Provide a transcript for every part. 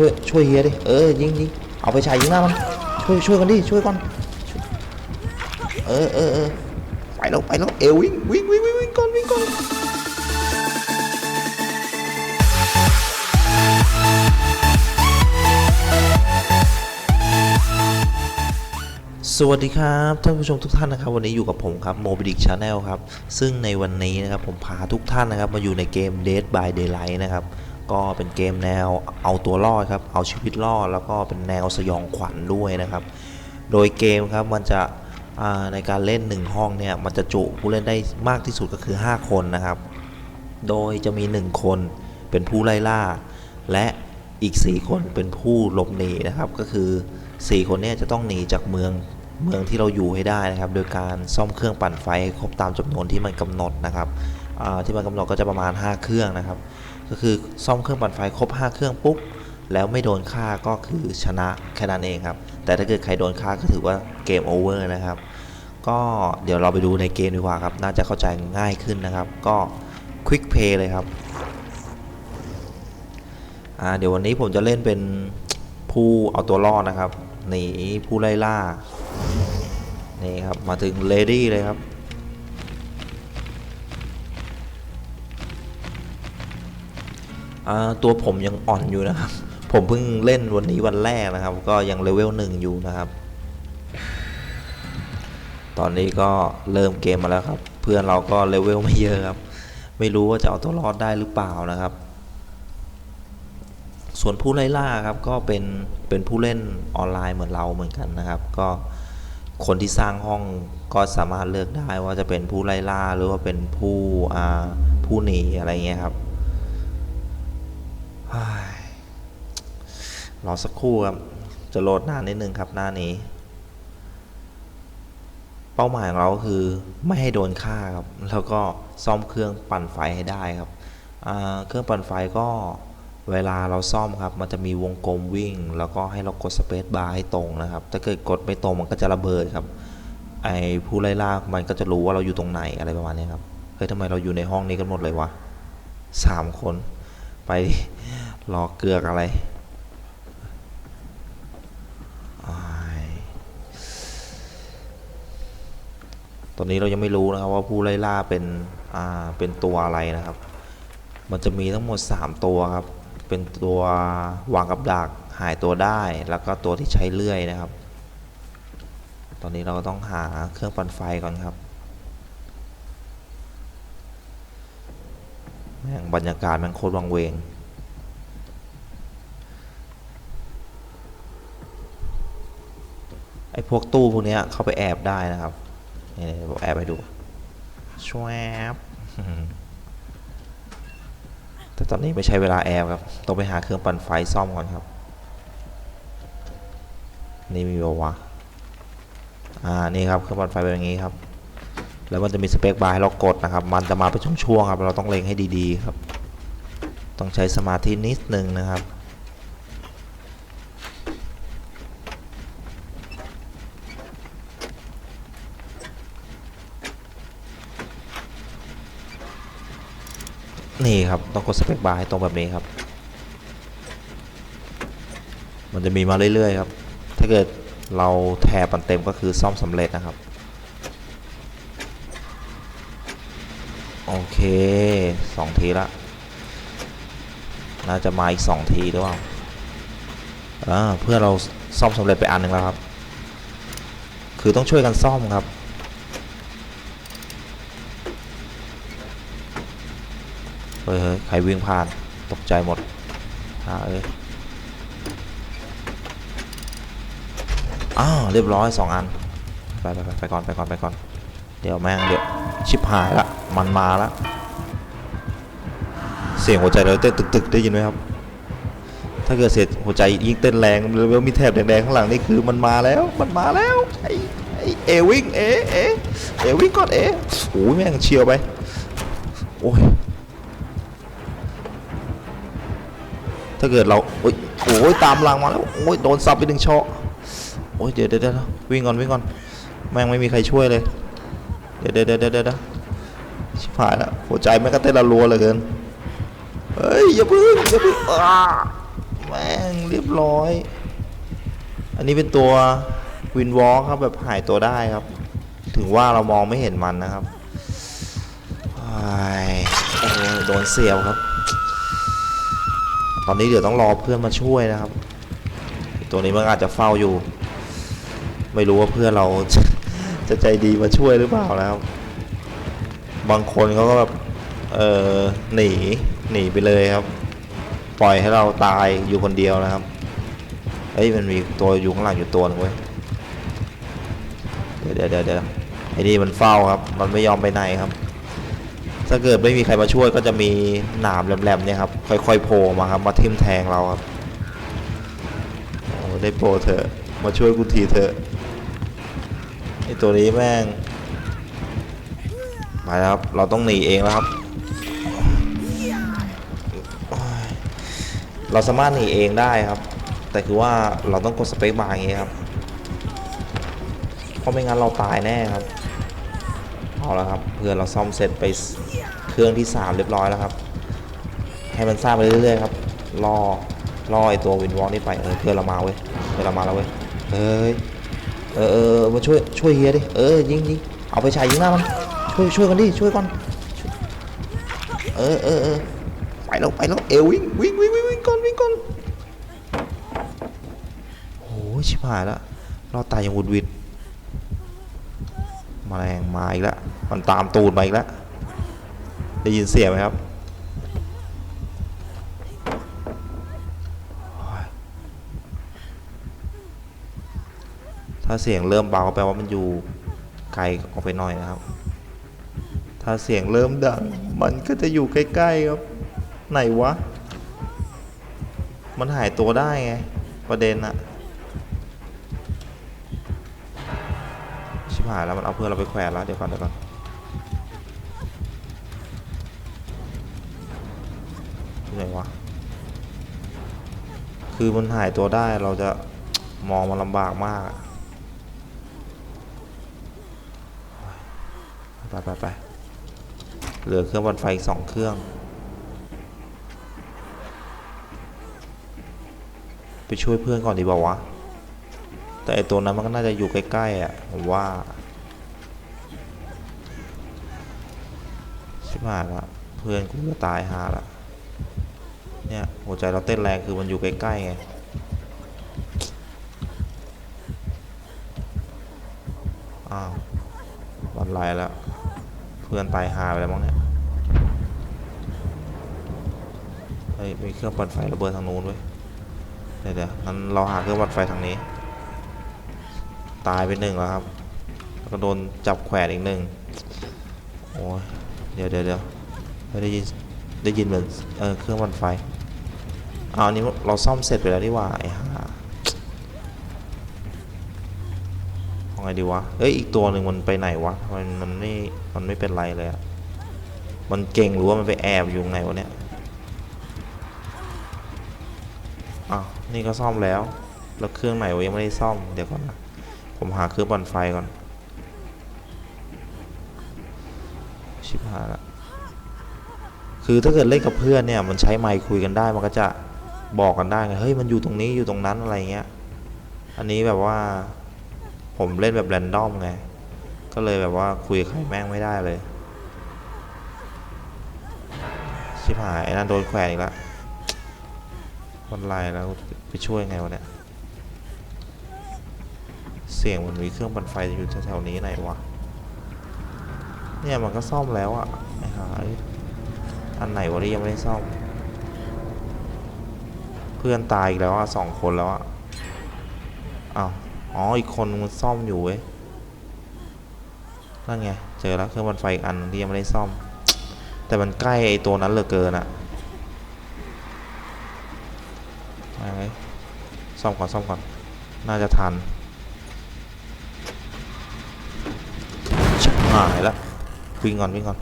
ช่วยช่วยเฮียดิ เออยิงยิงเอาไปฉายยิงหน้ามัน ช่วยช่วยกันดิ ช่วยก่อนเออเออเออไปแล้วไปแล้วเอววิ่งวิ่งวิ่งวิ่งวิ่งก่อนวิ่งก่อนสวัสดีครับท่านผู้ชมทุกท่านนะครับ วันนี้อยู่กับผมครับโมบิดิกชาแนลครับ ซึ่งในวันนี้นะครับผมพาทุกท่านนะครับมาอยู่ในเกม Dead by Daylight นะครับ ก็เป็นเกมแนวเอาตัวรอดครับ เอาชีวิตรอดแล้วก็เป็นแนวสยองขวัญด้วยนะครับ โดยเกมครับมันจะในการเล่น 1 ห้องเนี่ยมันจะจุผู้เล่นได้มากที่สุดก็คือ 5 คนนะครับ โดยจะมี 1 คนเป็นผู้ไล่ล่า และอีก 4 คนเป็นผู้หลบหนีนะครับ ก็คือ 4 คนเนี้จะต้องหนีจากเมืองเมืองที่เราอยู่ให้ได้นะครับ โดยการซ่อมเครื่องปั่นไฟครบตามจำนวนที่มันกำหนดนะครับที่มันกำหนดก็จะประมาณ 5 เครื่องนะครับ ก็คือซ่อมเครื่องปั่นไฟครบ 5 เครื่องปุ๊บแล้วไม่โดนฆ่าก็คือชนะแค่นั้นเองครับ แต่ถ้าเกิดใครโดนฆ่าก็ถือว่าเกมโอเวอร์นะครับ ก็เดี๋ยวเราไปดูในเกมดีกว่าครับ น่าจะเข้าใจง่ายขึ้นนะครับ ก็ควิกเพย์เลยครับอ่าเดี๋ยววันนี้ผมจะเล่นเป็นผู้เอาตัวรอดนะครับหนีผู้ไล่ล่านี่ครับมาถึงเลดี้เลยครับ ตัวผมยังอ่อนอยู่นะครับ ผมเพิ่งเล่นวันนี้วันแรกนะครับ ก็ยังเลเวลหนึ่งอยู่นะครับ ตอนนี้ก็เริ่มเกมมาแล้วครับ เพื่อนเราก็เลเวลไม่เยอะครับ ไม่รู้ว่าจะเอาตัวรอดได้หรือเปล่านะครับ ส่วนผู้ไล่ล่าครับก็เป็นเป็นผู้เล่นออนไลน์เหมือนเราเหมือนกันนะครับ ก็คนที่สร้างห้องก็สามารถเลือกได้ว่าจะเป็นผู้ไล่ล่าหรือว่าเป็นผู้ผู้หนีอะไรเงี้ยครับ รอสักครู่ครับจะโหลดนานนิดนึงครับหน้านี้ เป้าหมายของเราคือไม่ให้โดนฆ่าครับ แล้วก็ซ่อมเครื่องปั่นไฟให้ได้ครับเครื่องปั่นไฟก็เวลาเราซ่อมครับ มันจะมีวงกลมวิ่ง แล้วก็ให้เรากดสเปซบาร์ให้ตรงนะครับ ถ้าเกิดกดไม่ตรงมันก็จะระเบิดครับ ไอ้ผู้ไล่ล่ามันก็จะรู้ว่าเราอยู่ตรงไหนอะไรประมาณนี้ครับ เฮ้ยทำไมเราอยู่ในห้องนี้กันหมดเลยวะสามคน ไปรอเกือกอะไรอ้าย ตอนนี้เรายังไม่รู้นะครับว่าผู้ไล่ล่าเป็นอ่าเป็นตัวอะไรนะครับ มันจะมีทั้งหมด 3 ตัวครับ เป็นตัววางกับดักหายตัวได้ แล้วก็ตัวที่ใช้เลื่อยนะครับ ตอนนี้เราก็ต้องหาเครื่องปั่นไฟก่อนครับแม่งบรรยากาศแมันโคตรวังเวงไอ้พวกตู้พวกนี้เข้าไปแอบได้นะครับ นี่ๆบอกแอบไปดูชวบแต่ตอนนี้ไม่ใช่เวลาแอบครับ ต้องไปหาเครื่องปั่นไฟซ่อมก่อนครับ นี่มีบวะอ่า นี่ครับเครื่องปั่นไฟเป็นอย่างนี้ครับ แล้วมันจะมีสเปคบาร์ให้เรากดนะครับ มันจะมาเป็นช่วงๆครับ เราต้องเล็งให้ดีๆครับ ต้องใช้สมาธินิดนึงนะครับ นี่ครับ ต้องกดสเปคบาร์ให้ตรงแบบนี้ครับ มันจะมีมาเรื่อยๆครับ ถ้าเกิดเราแทบมันเต็มก็คือซ่อมสำเร็จนะครับ โอเคสองทีละน่าจะมาอีกสองทีหรือเปล่าเพื่อเราซ่อมสำเร็จไปอันหนึ่งแล้วครับ คือต้องช่วยกันซ่อมครับ เฮ้ยเฮ้ยใครวิ่งผ่านตกใจหมดอ่าเอ้ยอ้าวเรียบร้อยสองอันไปไปไปไปก่อนไปก่อนไปก่อนเดี๋ยวแม่งเดี๋ยวชิบหายละมันมาละเสียงหัวใจเราเต้นตึกๆได้ยินไหมครับ ถ้าเกิดเสียงหัวใจยิ่งเต้นแรงแล้วมีแถบแดงๆข้างหลังนี่คือมันมาแล้วมันมาแล้วไอไอเอวิ่งเอเอเอวิ่งก่อนเอโอ้ยแม่งเชียวไปโอ้ย ถ้าเกิดเราโอ้ยโอ้ยตามหลังมาแล้วโอ้ยโดนซับไปหนึ่งช็อโอ้ยเดี๋ยวเดี๋ยวเดี๋ยววิ่งก่อนวิ่งก่อนแม่งไม่มีใครช่วยเลย เดี๋ยวเดี๋ยวเดี๋ยวเดี๋ยวเดี๋ยวชิบหายแล้วหัวใจแม่งก็เต้นระรัวเลือเกินเฮ้ยอย่าพึ่งอย่าพึ่งอ้าม่งเรียบร้อย อันนี้เป็นตัววินวอลครับแบบหายตัวได้ครับ ถึงว่าเรามองไม่เห็นมันนะครับอ้ายโอ้โหโดนเสียวครับ ตอนนี้เดี๋ยวต้องรอเพื่อนมาช่วยนะครับ ตัวนี้มันอาจจะเฝ้าอยู่ ไม่รู้ว่าเพื่อนเราจะจะใจดีมาช่วยหรือเปล่านะครับ บางคนเขาก็แบบเออหนีหนีไปเลยครับ ปล่อยให้เราตายอยู่คนเดียวนะครับเฮ้ยมันมีตัวอยู่ข้างหลังอยู่ตัวหนึงเว้ยเดี๋ยวเดี๋ยวเดี๋ยวไอ้นี่มันเฝ้าครับ มันไม่ยอมไปไหนครับ ถ้าเกิดไม่มีใครมาช่วยก็จะมีหนามแหลมๆเนี่ยครับค่อยๆโผล่มาครับมาทิ่มแทงเราครับโอ้ได้โปรเถอะมาช่วยกูทีเถอะไอตัวนี้แม่งมาแล้วครับเราต้องหนีเองแล้วครับ เราสามารถหนีเองได้ครับ แต่คือว่าเราต้องกดสเปคบาร์อย่างงี้ครับเพราะไม่งั้นเราตายแน่ครับเอาล้วครับเพื่อเราซ่อมเสร็จไป เครื่องที่ 3 เรียบร้อยแล้วครับ ให้มันสร้างไปเรื่อยๆครับ รอ รอไอตัววินวอล์กนี่ไป เออเพื่อนเรามาเว้ย เพื่อนเรามาแล้วเว้ย เฮ้ย เออเออมาช่วย ช่วยเฮียดิ เออ ยิงยิงเอาไปฉายยิงหน้ามัน ช่วยช่วยกันดิ ช่วยก่อน เออเออเออไปแล้วไปแล้ว เอววิ่งวิ่งวิ่งวิ่งวิ่งก่อนวิ่งก่อนโอ้ยชิบหายล้วรอดตายอย่างวุดวิดมาแรงมาอีกแล้ว มันตามตูดมาอีกแล้ว ได้ยินเสียงไหมครับถ้าเสียงเริ่มเบาแปลว่ามันอยู่ไกลออกไปหน่อยนะครับ ถ้าเสียงเริ่มดัง มันก็จะอยู่ใกล้ๆครับ ไหนวะ มันหายตัวได้ไง ประเด็นอะชิบหายแล้วมันเอาเพื่อนเราไปแขวนแล้วเดี๋ยวก่อนเดี๋ยวก่อน คือมันหายตัวได้เราจะมองมันลำบากมากไปไปไปเหลือเครื่องบนไฟสองเครื่อง ไปช่วยเพื่อนก่อนดีกว่าวะ แต่ไอตัวนั้นมันก็น่าจะอยู่ใกล้ๆอะผมว่าชิบหายละเพื่อนกูจะตายหาละ เนี่ยหัวใจเราเต้นแรงคือมันอยู่ใกล้ๆไงอ้าววันไรแล้ว เพื่อนตายหาไปแล้วมั้งเนี่ยเฮ้ยมีเครื่องปั่นไฟระเบิดทางนู้นเว้ยเดี๋ยวเดี๋ยวงั้นเราหาเครื่องวัดไฟทางนี้ ตายไปหนึ่งแล้วครับแล้วก็โดนจับแขวนอีกหนึ่งโอ้ยเดี๋ยวเดี๋ยวเดี๋ยวได้ยินได้ยินเหมือนเออเครื่องวัดไฟ อ้าวอันนี้เราซ่อมเสร็จไปแล้วนี่ว่าไอ้ห่าเอาไงดีวะ เอ้ยอีกตัวหนึ่งมันไปไหนวะทำไมมันไม่ มันไม่เป็นไรเลยอะมันเก่งหรือว่ามันไปแอบอยู่ไหนวะเนี่ยอ้าวนี่ก็ซ่อมแล้ว แล้วเครื่องไหนวะยังไม่ได้ซ่อม เดี๋ยวก่อนนะผมหาเครื่องปั่นไฟก่อน ชิบหายละคือถ้าเกิดเล่นกับเพื่อนเนี่ย มันใช้ไมค์คุยกันได้ มันก็จะ บอกกันได้ไงเฮ้ยมันอยู่ตรงนี้อยู่ตรงนั้นอะไรเงี้ย อันนี้แบบว่า ผมเล่นแบบแรนดอมไง ก็เลยแบบว่าคุยกับใครแม่งไม่ได้เลย ชิบหายไอ้นั่นโดนแขวนอีกแล้ววันไลน์แล้วไปช่วยไงวะเนี่ยเสียงมันมีเครื่องปั่นไฟอยู่แถวๆนี้ไหนวะ เนี่ยมันก็ซ่อมแล้วอะไอ้หายอันไหนวะที่ยังไม่ได้ซ่อม พื่อนตายอีกแล้วอะสองคนแล้วอะอ้าวอ๋ออีกคนมันซ่อมอยู่เว้ยนั่นไงเจอแล้วเครื่องปั่นไฟอีกอันที่ยังไม่ได้ซ่อม แต่มันใกล้ไอ้ตัวนั้นเหลือเกินอะไงซ่อมก่อนซ่อมก่อนน่าจะทันชิบหายแล้ววิ่งก่อนวิ่งก่อน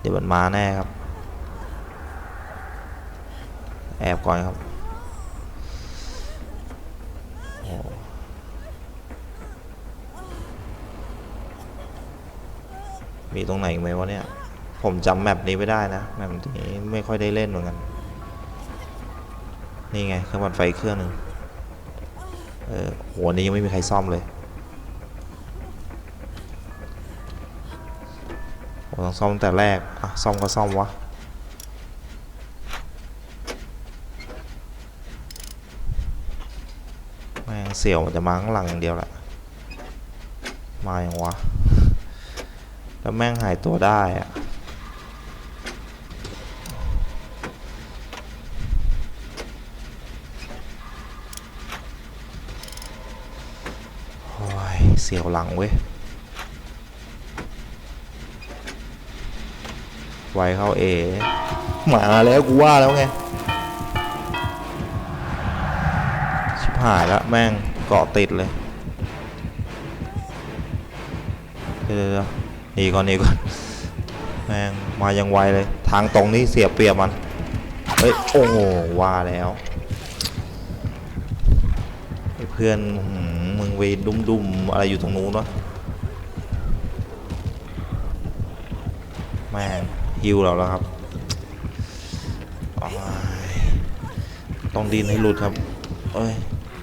เดี๋ยวมันมาแน่ครับ แอบก่อนครับมีตรงไหนไหมวะเนี่ย ผมจำแมปนี้ไม่ได้นะ แมปนี้ไม่ค่อยได้เล่นเหมือนกัน นี่ไงเครื่องปั่นไฟเครื่องหนึ่งเออโหอันนี้ยังไม่มีใครซ่อมเลยผมต้องซ่อมตั้งแต่แรก อะ ซ่อมก็ซ่อมวะ แม่ งเสี่ยวมันจะมาข้างหลังอย่างเดียวแหละ มาอย่างวะ แล้วแม่งหายตัวได้อะโอ้ยเสียวหลังเว้ย ไวเข้าเอ มาแล้วกูว่าแล้วไงายแล้วแม่งเกาะติดเลยเดี๋ยวๆหนีก่อนหนีก่อนแม่งมายังไวเลย ทางตรงนี้เสียเปรียบมัน เฮ้ย โอ้โหว่าแล้วเพื่อนมมึงไปดุมดุมๆอะไรอยู่ตรงนู้นวะแม่งฮิวเราแล้วครับต้องดินให้หลุดครับ เอ้ย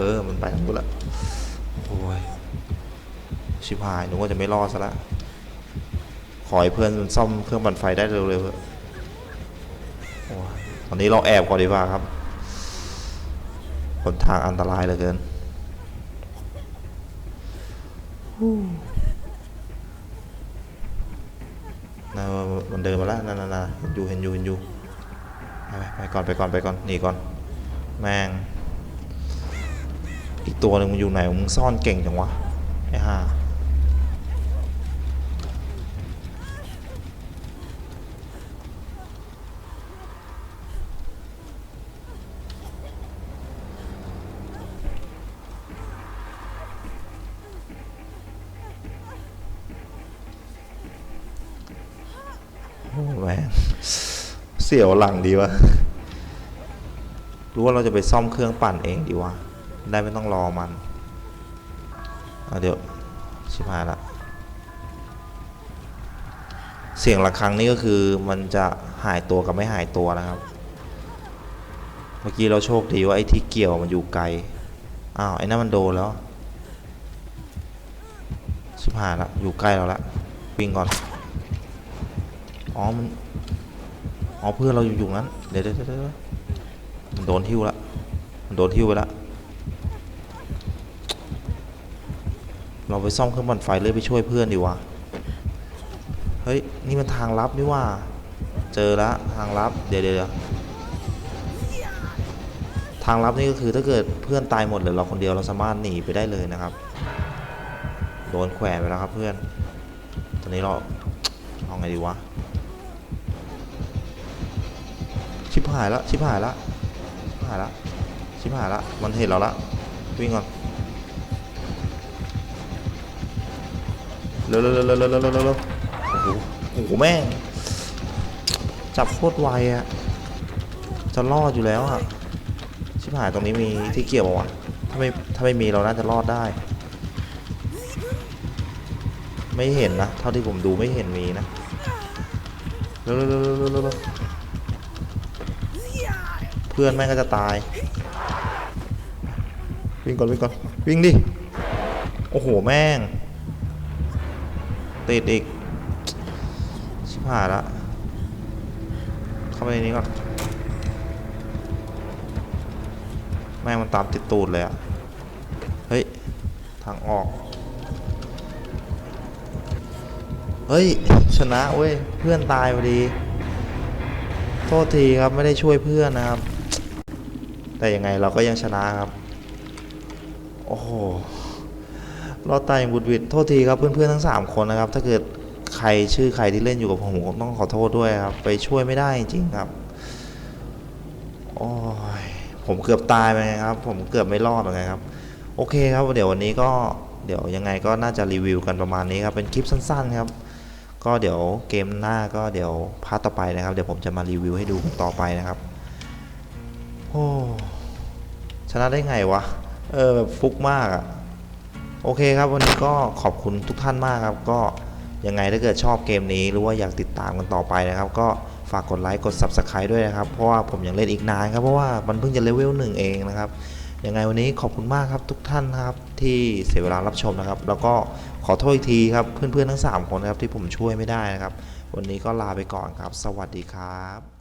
อกว่าเออมันไปทางนู้นละโอ้ยชิบหายหนูว่าจะไม่รอดซะละขอให้เพื่อนซ่อมเครื่องปั่นไฟได้เร็วๆเถอะตอนนี้เราแอบก่อนดีกว่าครับหนทางอันตรายเหลือเกินน่ะมันเดินมาแล้วนั่นน่ะเห็นอยู่เห็นอยู่เห็นอยู่ไปก่อนไปก่อนไปก่อนหนีก่อน แม่ง อีกตัวหนึ่งมันอยู่ไหนมึงซ่อนเก่งจังวะไอ้ห่าโอ้แม่เสียวหลังดีวะ รู้ว่าเราจะไปซ่อมเครื่องปั่นเองดีวะ ได้ไม่ต้องรอมันเดี๋ยวชิบหายละเสียงระฆังนี่ก็คือมันจะหายตัวกับไม่หายตัวนะครับ เมื่อกี้เราโชคดีว่าไอ้ที่เกี่ยวมันอยู่ไกล อ้าวไอ้นั่นมันโดนแล้วชิบหายละอยู่ใกล้เราละวิ่งก่อน อ๋อมัน อ๋อเพื่อนเราอยู่อยู่นั้น เดี๋ยวเดี๋ยวเดี๋ยวมันโดนหิ้วละมันโดนหิ้วไปละ เราไปซ่อมเครื่องปั่นไฟเลยไปช่วยเพื่อนดีว่าเฮ้ย นี่มันทางลับนี่ว่า เจอละทางลับ เดี๋ยวเดี๋ยวทางลับนี่ก็คือถ้าเกิดเพื่อนตายหมดเหลือเราคนเดียวเราสามารถหนีไปได้เลยนะครับ โดนแขวนไปแล้วครับเพื่อน ตอนนี้เราเอาไงดีวะ ชิบหายละชิบหายละชิบหายละชิบหายละมันเห็นเราละวิ่งก่อน เร็วเร็วเร็วเร็วเร็วเร็วโอ้โหโอ้โหแม่งจับโคตรไวอะจะรอดอยู่แล้วอะชิบหายตรงนี้มีที่เกี่ยววะถ้าไม่ถ้าไม่มีเราน่าจะรอดได้ ไม่เห็นนะเท่าที่ผมดูไม่เห็นมีนะเร็วเร็วเร็วเร็วเร็วเพื่อนแม่งก็จะตาย วิ่งก่อนวิ่งก่อนวิ่งดิโอ้โหแม่ง ติดอีก ชิบหายละ เข้าไปในนี้ก่อน แม่งมันตามติดตูดเลยอะเฮ้ย ทางออก เฮ้ย ชนะเว้ย เพื่อนตายพอดี โทษทีครับไม่ได้ช่วยเพื่อนนะครับ แต่ยังไงเราก็ยังชนะครับ โอ้โห รอดตายอย่างบุดวิดโทษทีครับเพื่อนๆทั้ง 3 คนนะครับ ถ้าเกิดใครชื่อใครที่เล่นอยู่กับผมผมต้องขอโทษด้วยครับ ไปช่วยไม่ได้จริงครับโอ้ยผมเกือบตายไปไงครับ ผมเกือบไม่รอดเหมือนกันครับ โอเคครับเดี๋ยววันนี้ก็เดี๋ยวยังไงก็น่าจะรีวิวกันประมาณนี้ครับเป็นคลิปสั้นๆครับ ก็เดี๋ยวเกมหน้าก็เดี๋ยวพาร์ทต่อไปนะครับ เดี๋ยวผมจะมารีวิวให้ดูต่อไปนะครับโอ้ชนะได้ไงวะเออแบบฟุกมากอะ โอเคครับวันนี้ก็ขอบคุณทุกท่านมากครับ ก็ยังไงถ้าเกิดชอบเกมนี้หรือว่าอยากติดตามกันต่อไปนะครับ ก็ฝากกดไลค์กด Subscribe ด้วยนะครับ เพราะว่าผมยังเล่นอีกนานครับ เพราะว่ามันเพิ่งจะเลเวลหนึ่งเองนะครับยังไงวันนี้ขอบคุณมากครับทุกท่านนะครับที่เสียเวลารับชมนะครับ แล้วก็ขอโทษอีกทีครับเพื่อนๆทั้ง 3 คนนะครับที่ผมช่วยไม่ได้นะครับ วันนี้ก็ลาไปก่อนครับ สวัสดีครับ